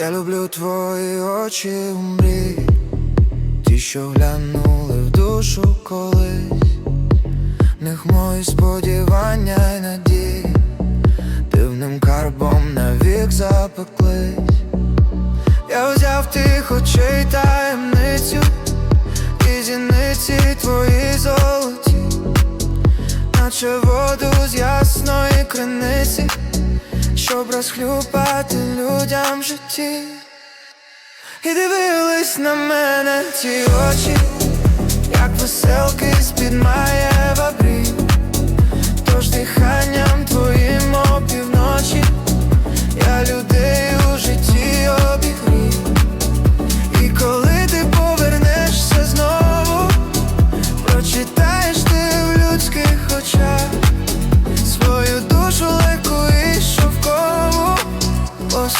Я люблю твої очі у мрії, ті, що глянули в душу колись, в них мої сподівання й надії, дивним карбом навік запеклись. Я взяв тих очей таємницю, і зіниці твої золоті, наче воду з ясної криниці, щоб розхлюпати людям житті. І дивились на мене ті очі, як веселки з-під маєва брів,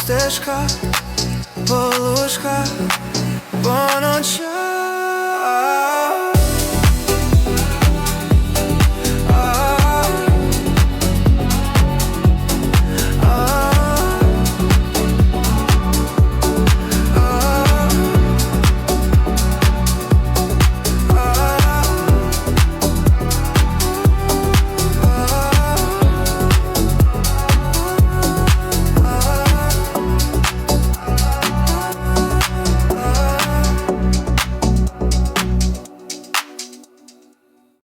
по стежках, по.